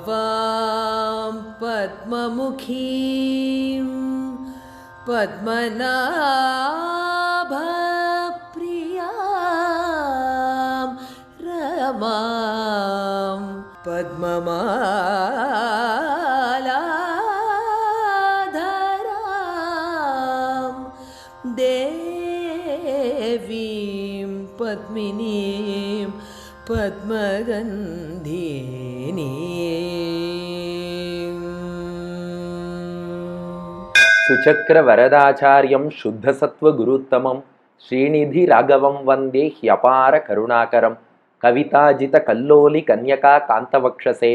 पद्मोद्भवां पद्ममुखीं पद्मनाभप्रियाँ रमां पद्ममालाधरां നീം പത്മഗന്ധീനീ சுச்சக்கர வரதாச்சாரியம் சுத்தசத்வ குருத்தமம் ஸ்ரீநிதி ராகவம் வந்தே ஹியபார கருணாகரம் கவிதாஜித கல்லோலி கன்யகா காந்தவக்ஷசே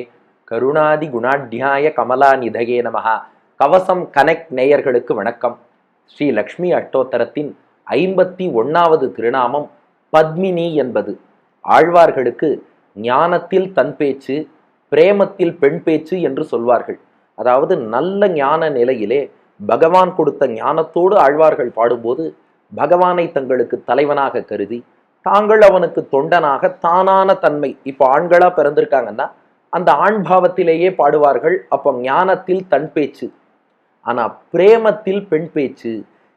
கருணாதி குணாத்தியாய கமலா நிதகே நமகா கவசம் கனெக்ட் நேயர்களுக்கு வணக்கம்। ஸ்ரீ லக்ஷ்மி அட்டோத்தரத்தின் ஐம்பத்தி ஒன்னாவது திருநாமம் பத்மினி என்பது ஆழ்வார்களுக்கு ஞானத்தில் தன் பேச்சு பிரேமத்தில் பெண் பேச்சு என்று சொல்வார்கள். அதாவது நல்ல ஞான நிலையிலே பகவான் கொடுத்த ஞானத்தோடு ஆழ்வார்கள் பாடும்போது பகவானை தங்களுக்கு தலைவனாக கருதி தாங்கள் அவனுக்கு தொண்டனாக தானான தன்மை. இப்போ ஆண்களா பிறந்திருக்காங்கன்னா அந்த ஆண் பாவத்திலேயே பாடுவார்கள். அப்போ ஞானத்தில் தன் பேச்சு. ஆனால் பிரேமத்தில் பெண் பேச்சு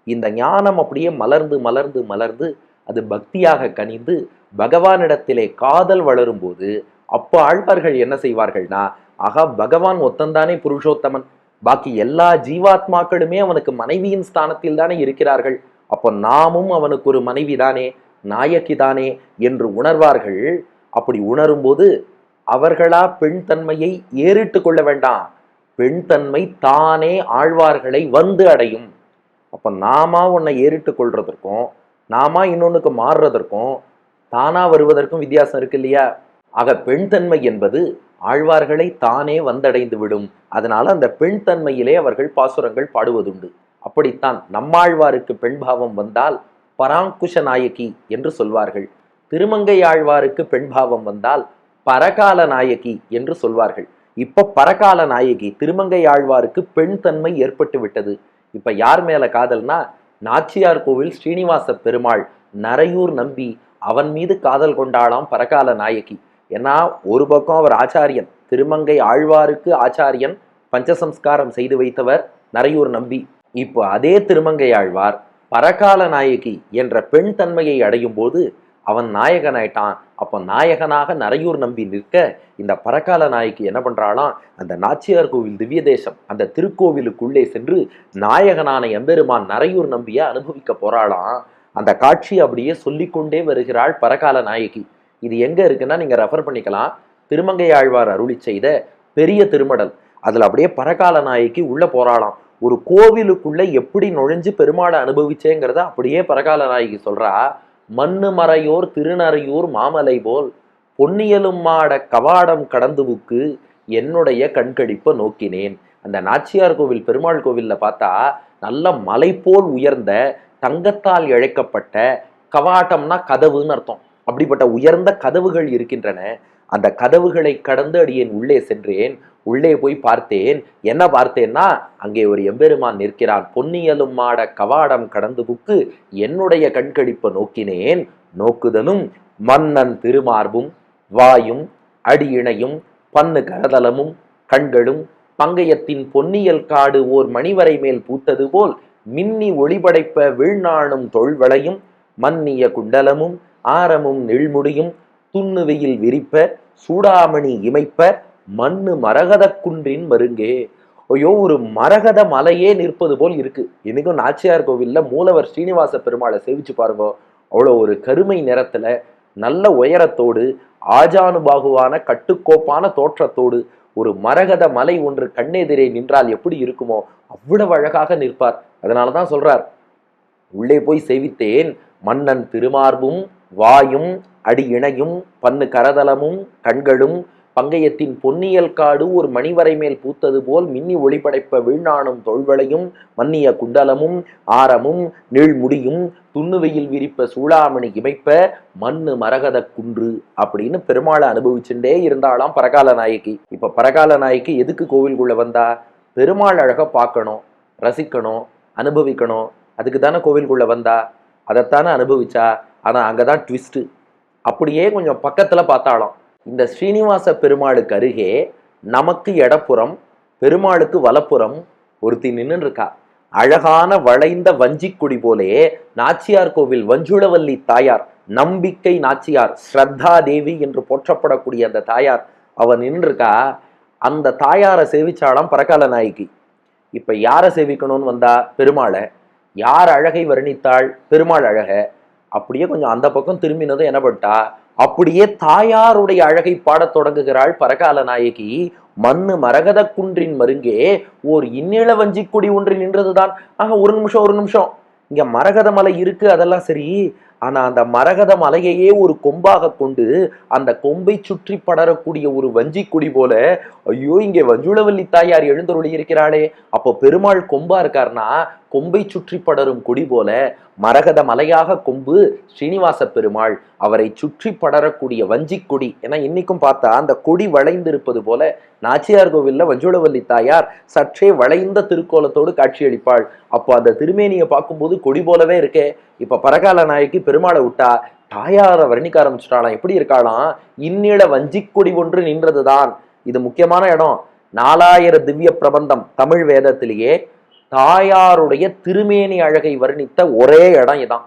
இந்த ஞானம் அப்படியே மலர்ந்து மலர்ந்து மலர்ந்து அது பக்தியாக கனிந்து பகவானிடத்திலே காதல் வளரும்போது அப்போ ஆழ்வார்கள் என்ன செய்வார்கள்னா ஆகா பகவான் ஒத்தந்தானே புருஷோத்தமன். பாக்கி எல்லா ஜீவாத்மாக்களுமே அவனுக்கு மனைவியின் ஸ்தானத்தில் தானே இருக்கிறார்கள். அப்போ நாமும் அவனுக்கு ஒரு மனைவி தானே நாயக்கி தானே என்று உணர்வார்கள். அப்படி உணரும்போது அவர்களா பெண் தன்மையை ஏறிட்டு கொள்ள வேண்டாம். பெண் தன்மை தானே ஆழ்வார்களை வந்து அடையும். அப்போ நாமா உன்னை ஏறிட்டு கொள்றதற்கும் நாம இன்னொன்றுக்கு மாறுறதற்கும் தானா வருவதற்கும் வித்தியாசம் இருக்கு இல்லையா? ஆக பெண் தன்மை என்பது ஆழ்வார்களை தானே வந்தடைந்து விடும். அதனால அந்த பெண் தன்மையிலே அவர்கள் பாசுரங்கள் பாடுவதுண்டு. அப்படித்தான் நம்மாழ்வாருக்கு பெண் பாவம் வந்தால் பராங்குஷ நாயகி என்று சொல்வார்கள். திருமங்கை ஆழ்வாருக்கு பெண் பாவம் வந்தால் பரகால நாயகி என்று சொல்வார்கள். இப்ப பரகால நாயகி திருமங்கை ஆழ்வாருக்கு பெண் தன்மை ஏற்பட்டு விட்டது இப்ப யார் மேல காதல்னா நாச்சியார் கோவில் ஸ்ரீனிவாச பெருமாள் நரையூர் நம்பி அவன் மீது காதல் கொண்டாளாம் பரகால நாயகி. ஏன்னா ஒரு பக்கம் அவர் ஆச்சாரியன் திருமங்கை ஆழ்வாருக்கு ஆச்சாரியன் பஞ்சசம்ஸ்காரம் செய்து வைத்தவர் நரையூர் நம்பி. இப்போ அதே திருமங்கை ஆழ்வார் பரகால நாயகி என்ற பெண் தன்மையை அடையும் போது அவன் நாயகனாயிட்டான். அப்போ நாயகனாக நரையூர் நம்பி நிற்க இந்த பறக்கால நாயகி என்ன பண்ணுறாளாம் அந்த நாச்சியார் கோவில் திவ்ய தேசம் அந்த திருக்கோவிலுக்குள்ளே சென்று நாயகனான எம்பெருமான் நரையூர் நம்பியை அனுபவிக்க போகிறாளாம் அந்த காட்சி அப்படியே சொல்லிக்கொண்டே வருகிறாள் பரகால நாயகி. இது எங்கே இருக்குன்னா நீங்க ரெஃபர் பண்ணிக்கலாம். திருமங்கை ஆழ்வார் அருளி செய்த பெரிய திருமடல். அதில் அப்படியே பரகால நாயகி உள்ளே போகிறாளாம் ஒரு கோவிலுக்குள்ளே எப்படி நுழைஞ்சு பெருமாளை அனுபவிச்சேங்கிறத அப்படியே பரகால நாயகி சொல்றா. மண்ணு மறையோர் திருநறையூர் மாமலை போல் பொன்னியலும் மாட கவாடம் கடந்துவுக்கு என்னுடைய கண்கடிப்பை நோக்கினேன். அந்த நாச்சியார் கோவில் பெருமாள் கோவிலில் பார்த்தா நல்ல மலை போல் உயர்ந்த தங்கத்தால் இழைக்கப்பட்ட கவாட்டம்னா கதவுன்னு அர்த்தம். அப்படிப்பட்ட உயர்ந்த கதவுகள் இருக்கின்றன. அந்த கதவுகளை கடந்து அடியேன் உள்ளே சென்றேன். உள்ளே போய் பார்த்தேன். என்ன பார்த்தேன்னா அங்கே ஒரு எம்பெருமான் நிற்கிறான். பொன்னியலும் மாட கவாடம் கடந்து புக்கு என்னுடைய கண்கடிப்ப நோக்கினேன். நோக்குதலும் மன்னன் திருமார்பும் வாயும் அடி இணையும் பன்னு கரதலமும் கண்களும் பங்கயத்தின் பொன்னியல் காடு ஓர் மணிவரை மேல் பூத்தது போல் மின்னி ஒளிபடைப்ப வீழ்நாணும் தொல்வளையும் மன்னிய குண்டலமும் ஆரமும் நெழ்முடியும் துண்ணுவையில் விரிப்ப சூடாமணி இமைப்ப மண்ணு மரகத குன்றின் மருங்கே. ஐயோ ஒரு மரகத மலையே நிற்பது போல் இருக்கு. இன்னைக்கும் நாச்சியார் கோவில்ல மூலவர் ஸ்ரீனிவாச பெருமாளை சேவிச்சு பாருங்க. அவ்வளோ ஒரு கருமை நிறத்துல நல்ல உயரத்தோடு ஆஜானுபாகுவான கட்டுக்கோப்பான தோற்றத்தோடு ஒரு மரகத மலை ஒன்று கண்ணெதிரே நின்றால் எப்படி இருக்குமோ அவ்வளவு அழகாக நிற்பார். அதனாலதான் சொல்றார் உள்ளே போய் சேவித்தேன் மன்னன் திருமார்பும் வாயும் அடி இணையும் பன்னு கரதலமும் கண்களும் பங்கயத்தின் பொன்னியல் காடு ஒரு மணிவரை மேல் பூத்தது போல் மின்னி ஒளிபடைப்ப வீழ்நாணும் தொல்வளையும் மன்னிய குண்டலமும் ஆரமும் நீழ்முடியும் துண்ணுவையில் விரிப்ப சூளாமணி இமைப்ப மண்ணு மரகத குன்று அப்படின்னு பெருமாளை அனுபவிச்சுட்டே இருந்தாலாம் பரகால நாயகி. இப்ப பரகால நாயகி எதுக்கு கோவிலுக்குள்ள வந்தா? பெருமாள் அழக பார்க்கணும் ரசிக்கணும் அனுபவிக்கணும் அதுக்கு தானே கோவிலுக்குள்ள வந்தா? அதைத்தானே அனுபவிச்சா? ஆனால் அங்கே தான் ட்விஸ்ட்டு அப்படியே கொஞ்சம் பக்கத்தில் பார்த்தாலும் இந்த ஸ்ரீனிவாச பெருமாளுக்கு அருகே நமக்கு இடப்புறம் பெருமாளுக்கு வலப்புறம் ஒருத்தி நின்னு இருக்கா அழகான வளைந்த வஞ்சிக்குடி போலே நாச்சியார் கோவில் வஞ்சுளவல்லி தாயார் நம்பிக்கை நாச்சியார் ஸ்ரத்தா தேவி என்று போற்றப்படக்கூடிய அந்த தாயார் அவன் நின்றுருக்கா அந்த தாயாரை சேவிச்சாலாம் பரகால நாய்க்கு இப்போ யாரை சேவிக்கணும்னு வந்தா பெருமாளை? யார் அழகை வர்ணித்தாள்? பெருமாள் அழக. அப்படியே கொஞ்சம் அந்த பக்கம் திரும்பினதும் என்ன அப்படியே தாயாருடைய அழகை பாடத் தொடங்குகிறாள் பரகால நாயகி. மண்ணு மரகத குன்றின் மருங்கே ஓர் வஞ்சி குடி ஒன்று நின்றதுதான். ஆக ஒரு நிமிஷம் ஒரு நிமிஷம். இங்க மரகத மலை இருக்கு அதெல்லாம் சரி. ஆனா அந்த மரகத மலையையே ஒரு கொம்பாக கொண்டு அந்த கொம்பை சுற்றி படரக்கூடிய ஒரு வஞ்சிக்குடி போல ஐயோ இங்கே வஞ்சுளவல்லி தாயார் எழுந்தருளி இருக்கிறாளே அப்போ பெருமாள் கொம்பா இருக்காருன்னா கொம்பை சுற்றி படரும் கொடி போல மரகத மலையாக கொம்பு ஸ்ரீனிவாச பெருமாள். அவரை சுற்றி படரக்கூடிய வஞ்சிக் கொடி. ஏன்னா இன்னைக்கும் பார்த்தா அந்த கொடி வளைந்திருப்பது போல நாச்சியார் கோவில்ல வஞ்சுளவல்லி தாயார் சற்றே வளைந்த திருக்கோலத்தோடு காட்சியளிப்பாள். அப்போ அந்த திருமேனியை பார்க்கும்போது கொடி போலவே இருக்கே. இப்ப பரகால நாயகி பெருமாளை விட்டா தாயாரை வர்ணிக்க ஆரம்பிச்சிட்டாலாம் எப்படி இருக்காளாம்? இன்னிட வஞ்சிக்கொடி ஒன்று நின்றதுதான். இது முக்கியமான இடம். நாலாயிர திவ்ய பிரபந்தம் தமிழ் வேதத்திலேயே தாயாருடைய திருமேனி அழகை வர்ணித்த ஒரே இடம் இதான்.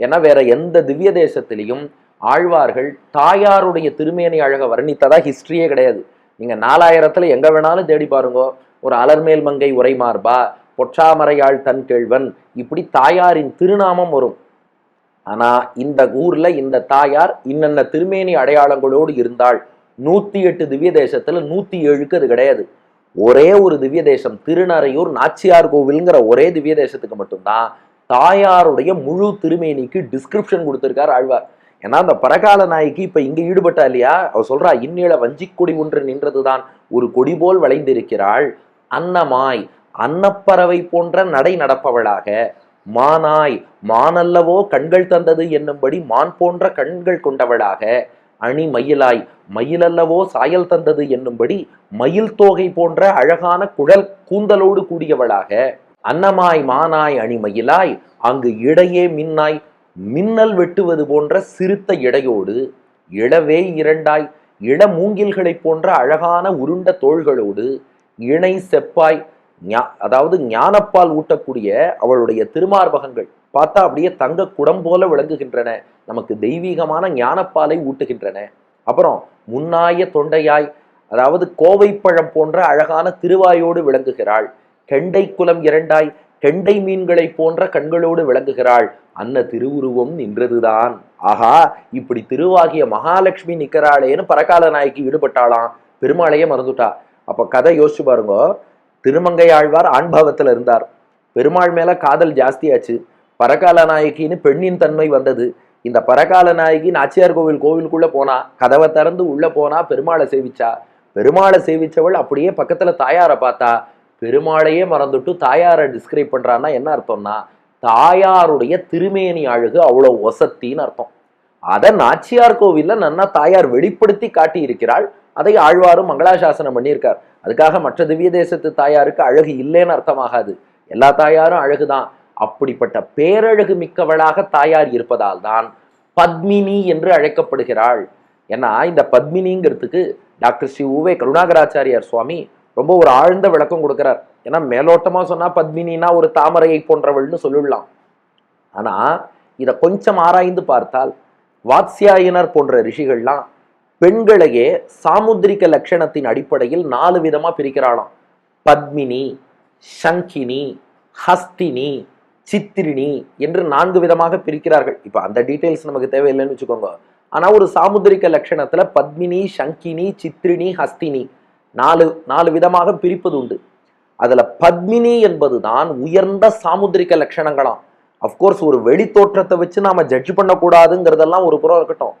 ஏன்னா வேற எந்த திவ்ய தேசத்திலையும் ஆழ்வார்கள் தாயாருடைய திருமேனி அழகை வர்ணித்ததா ஹிஸ்டரியே கிடையாது. நீங்க நாலாயிரத்துல எங்க வேணாலும் தேடி பாருங்க. ஒரு அலர்மேல் மங்கை உரைமார்பா பொற்றாமரையாள் தன் கேழ்வன் இப்படி தாயாரின் திருநாமம் வரும். ஆனா இந்த ஊர்ல இந்த தாயார் இன்னென்ன திருமேனி அடையாளங்களோடு இருந்தாள் நூத்தி எட்டு திவ்ய தேசத்துல நூத்தி ஏழுக்கு அது கிடையாது. ஒரே ஒரு திவ்ய தேசம் திருநறையூர் நாச்சியார் கோவில்ங்கிற ஒரே திவ்ய தேசத்துக்கு மட்டும்தான் தாயாருடைய முழு திருமேனிக்கு டிஸ்கிரிப்ஷன் கொடுத்துருக்கார் ஆழ்வார். ஏன்னா அந்த பரகால நாய்க்கு இப்ப இங்க ஈடுபட்டா இல்லையா? அவ சொல்றா இன்னில வஞ்சிக்கொடி ஒன்று நின்றதுதான் ஒரு கொடி போல் வளைந்திருக்கிறாள். அன்னமாய் அன்னப்பறவை போன்ற நடை நடப்பவளாக மானாய் மானல்லவோ கண்கள் தந்தது என்னும்படி மான் போன்ற கண்கள் கொண்டவளாக அணி மயிலாய் மயிலல்லவோ சாயல் தந்தது என்னும்படி மயில் தோகை போன்ற அழகான குழல் கூந்தலோடு கூடியவளாக. அன்னமாய் மானாய் அணி மயிலாய் அங்கு இடையே மின்னாய் மின்னல் வெட்டுவது போன்ற சிறுத்த இடையோடு இளவே இரண்டாய் இள மூங்கில்களைப் போன்ற அழகான உருண்ட தோள்களோடு இணை செப்பாய் ஞா- அதாவது ஞானப்பால் ஊட்டக்கூடிய அவளுடைய திருமார்பகங்கள். பார்த்தா அப்படியே தங்க குடம் போல விளங்குகின்றன. நமக்கு தெய்வீகமான ஞானப்பாலை ஊட்டுகின்றன. அப்புறம் முன்னாய தொண்டையாய் அதாவது கோவைப்பழம் போன்ற அழகான திருவாயோடு விளங்குகிறாள். கெண்டை குலம் இரண்டாய் கெண்டை மீன்களை போன்ற கண்களோடு விளங்குகிறாள். அன்ன திருவுருவம் நின்றதுதான். ஆஹா இப்படி திருவாகிய மகாலட்சுமி நிக்கிறாளேன்னு பரகால நாய்க்கு ஈடுபட்டாளாம். பெருமாளையே மறந்துட்டா. அப்ப கதை யோசிச்சு பாருங்க. திருமங்கை ஆழ்வார் ஆண்பாவத்துல இருந்தார். பெருமாள் மேல காதல் ஜாஸ்தியாச்சு. பரகால நாயகின்னு பெண்ணின் தன்மை வந்தது. இந்த பரகால நாயகி நாச்சியார் கோவில் கோவிலுக்குள்ள போனா கதவை திறந்து உள்ள போனா பெருமாளை சேவிச்சா? பெருமாளை சேவிச்சவள் அப்படியே பக்கத்துல தாயாரை பார்த்தா பெருமாளையே மறந்துட்டு தாயாரை டிஸ்கிரைப் பண்றான்னா என்ன அர்த்தம்னா தாயாருடைய திருமேனி அழகு அவ்வளவு ஒசத்தின்னு அர்த்தம். அதை நாச்சியார் கோவில்ல நன்னா தாயார் வெளிப்படுத்தி காட்டி இருக்கிறாள் அதை ஆழ்வாரும் மங்களாசாசனம் பண்ணியிருக்கார். அதுக்காக மற்ற திவ்ய தேசத்து தாயாருக்கு அழகு இல்லைன்னு அர்த்தமாகாது. எல்லா தாயாரும் அழகுதான். அப்படிப்பட்ட பேரழகு மிக்கவளாக தாயார் இருப்பதால் தான் பத்மினி என்று அழைக்கப்படுகிறாள். ஏன்னா இந்த பத்மினிங்கிறதுக்கு டாக்டர் ஸ்ரீ உவே கருணாகராச்சாரியார் சுவாமி ரொம்ப ஒரு ஆழ்ந்த விளக்கம் கொடுக்கிறார். ஏன்னா மேலோட்டமாக சொன்னால் பத்மினினா ஒரு தாமரையை போன்றவள்னு சொல்லிடலாம். ஆனால் இதை கொஞ்சம் ஆராய்ந்து பார்த்தால் வாத்ஸ்யாயினர் போன்ற ரிஷிகள்லாம் பெண்களையே சாமுத்திரிக லட்சணத்தின் அடிப்படையில் நாலு விதமாக பிரிக்கிறாளாம். பத்மினி சங்கினி ஹஸ்தினி சித்திரினி என்று நான்கு விதமாக பிரிக்கிறார்கள். இப்போ அந்த டீட்டெயில்ஸ் நமக்கு தேவையில்லைன்னு வச்சுக்கோங்க. ஆனால் ஒரு சாமுத்திரிக லட்சணத்தில் பத்மினி சங்கினி சித்திரினி ஹஸ்தினி நாலு நாலு விதமாக பிரிப்பது உண்டு. அதில் பத்மினி என்பது தான் உயர்ந்த சாமுத்திரிக லட்சணங்களாம். அஃப்கோர்ஸ் ஒரு வெளி தோற்றத்தை வச்சு நாம் ஜட்ஜ் பண்ணக்கூடாதுங்கிறதெல்லாம் ஒரு புறம் இருக்கட்டும்.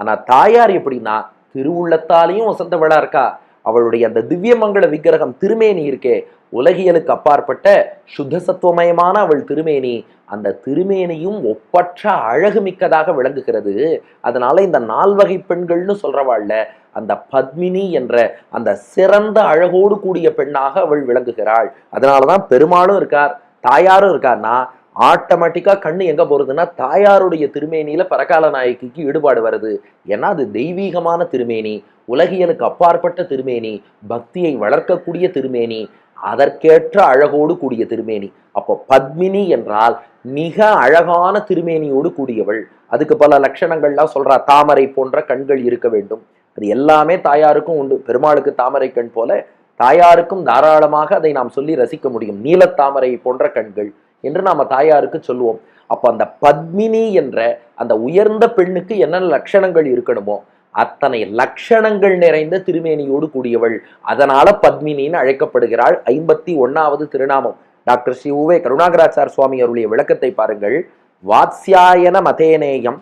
ஆனால் தாயார் எப்படின்னா திருவுள்ளத்தாலையும் வசந்த விழா இருக்கா? அவளுடைய அந்த திவ்யமங்கள விக்கிரகம் திருமேனி இருக்கே உலகியலுக்கு அப்பாற்பட்ட சுத்த சத்துவமயமான அவள் திருமேனி அந்த திருமேனியும் ஒப்பற்ற அழகு மிக்கதாக விளங்குகிறது. அதனால இந்த நால்வகை பெண்கள்னு சொல்றவாள்ல அந்த பத்மினி என்ற அந்த சிறந்த அழகோடு கூடிய பெண்ணாக அவள் விளங்குகிறாள். அதனாலதான் பெருமாளும் இருக்கார் தாயாரும் இருக்கார்னா ஆட்டோமேட்டிக்காக கண்ணு எங்கே போகிறதுன்னா தாயாருடைய திருமேனியில் பரகால நாயகிக்கு ஈடுபாடு வருது. ஏன்னா அது தெய்வீகமான திருமேனி உலகியலுக்கு அப்பாற்பட்ட திருமேனி பக்தியை வளர்க்கக்கூடிய திருமேனி அதற்கேற்ற அழகோடு கூடிய திருமேனி. அப்போ பத்மினி என்றால் மிக அழகான திருமேனியோடு கூடியவள். அதுக்கு பல லட்சணங்கள்லாம் சொல்றா. தாமரை போன்ற கண்கள் இருக்க வேண்டும். அது எல்லாமே தாயாருக்கும் உண்டு. பெருமாளுக்கு தாமரை கண் போல தாயாருக்கும் தாராளமாக அதை நாம் சொல்லி ரசிக்க முடியும். நீலத்தாமரை போன்ற கண்கள். என்று நாம தாயாருக்கு சொல்லுவோம். அப்போ அந்த பத்மினி என்ற அந்த உயர்ந்த பெண்ணுக்கு என்னென்ன லட்சணங்கள் இருக்கணுமோ அத்தனை லட்சணங்கள் நிறைந்த திருமேனியோடு கூடியவள். அதனால பத்மினின்னு அழைக்கப்படுகிறாள். ஐம்பத்தி ஒன்னாவது திருநாமம். டாக்டர் ஸ்ரீ உவே கருணாகராச்சார் சுவாமி அவருடைய விளக்கத்தை பாருங்கள். வாத்ஸ்யாயன மதேனேயம்.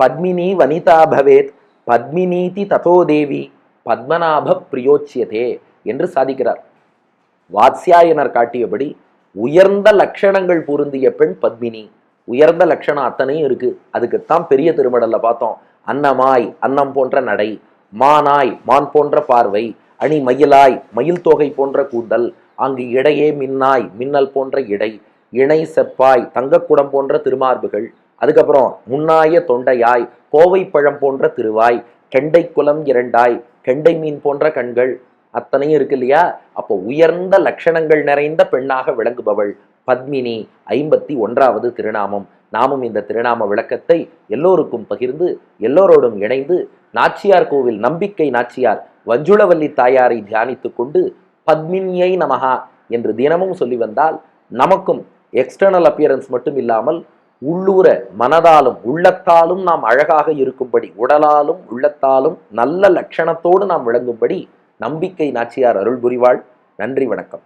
பத்மினி வனிதா பவேத். பத்மினீதி ததோ தேவி. பத்மநாப பிரியோச்சியதே என்று சாதிக்கிறார். வாத்ஸ்யாயனர் காட்டியபடி உயர்ந்த லட்சணங்கள் பொருந்திய பெண் பத்மினி. உயர்ந்த லட்சணம் அத்தனையும் இருக்கு. அதுக்குத்தான் பெரிய திருமடல்ல பார்த்தோம். அன்னமாய் அன்னம் போன்ற நடை மானாய் மான் போன்ற பார்வை அணி மயிலாய் மயில் தொகை போன்ற கூந்தல் அங்கு இடையே மின்னாய் மின்னல் போன்ற இடை இணை செப்பாய் தங்கக்குடம் போன்ற திருமார்புகள் அதுக்கப்புறம் முன்னாய தொண்டையாய் கோவை பழம் போன்ற திருவாய் கெண்டை குலம் இரண்டாய் கெண்டை மீன் போன்ற கண்கள் அத்தனையும் இருக்கு இல்லையா? அப்போ உயர்ந்த லட்சணங்கள் நிறைந்த பெண்ணாக விளங்குபவள் பத்மினி ஐம்பத்தி ஒன்றாவது திருநாமம். நாமும் இந்த திருநாம விளக்கத்தை எல்லோருக்கும் பகிர்ந்து எல்லோரோடும் இணைந்து நாச்சியார் கோவில் நம்பிக்கை நாச்சியார் வஞ்சுளவல்லி தாயாரை தியானித்து கொண்டு பத்மினியை நமகா என்று தினமும் சொல்லி வந்தால் நமக்கும் எக்ஸ்டர்னல் அப்பியரன்ஸ் மட்டும் இல்லாமல் உள்ளூர மனதாலும் உள்ளத்தாலும் நாம் அழகாக இருக்கும்படி உடலாலும் உள்ளத்தாலும் நல்ல லட்சணத்தோடு நாம் விளங்கும்படி நம்பிக்கை நாச்சியார் அருள் புரிவாள் நன்றி வணக்கம்.